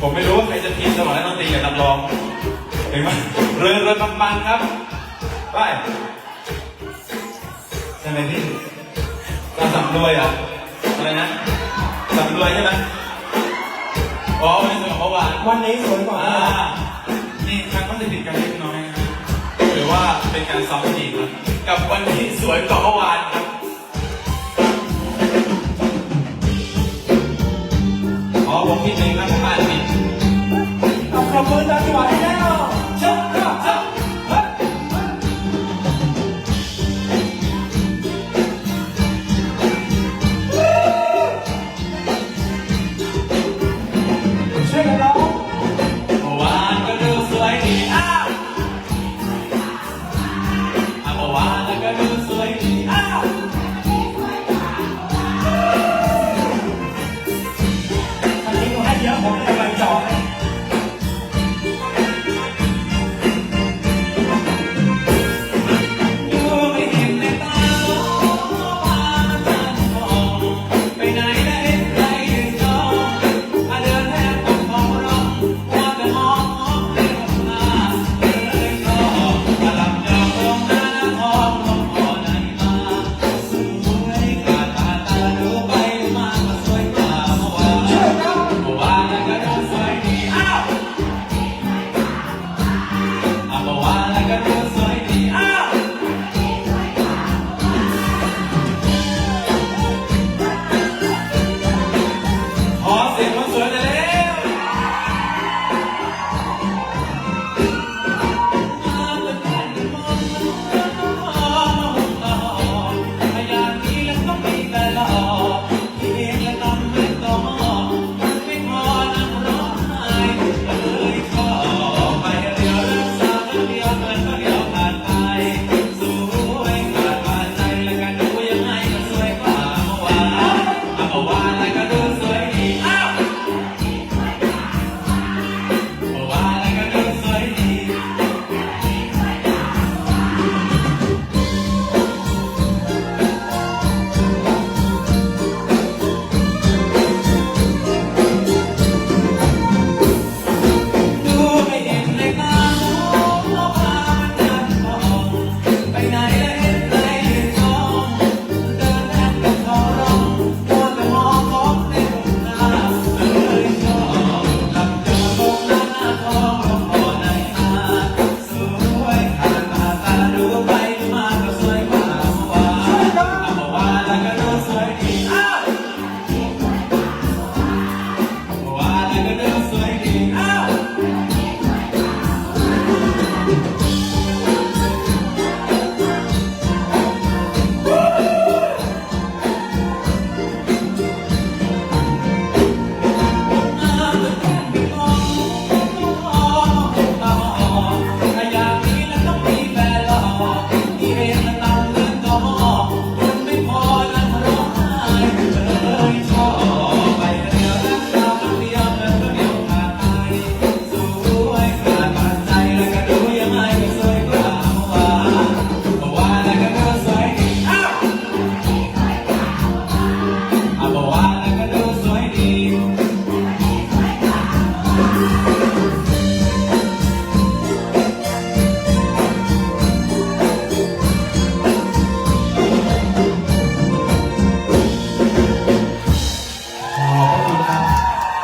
ผมไม่รู้ว่าใครจะทีมสมองและดนตรีกับนักร้องเห็นไหมเรือเรือปังปังครับ ไปใช่ไหมพี่เราสำรวยเหรอะอะไรนะสำรวยใช่ไหมอ๋อวันนี้สมองเบาหวานวันนี้สวยกว่าอ่านี่ครั้งก็จะติดกันเล็กน้อยนะครับหรือว่าเป็นการซ้อมจริงครับกับวันนี้สวยกว่าเมื่อวาน ผ่านผิดขอบคุณนะที่หวานให้แล้ว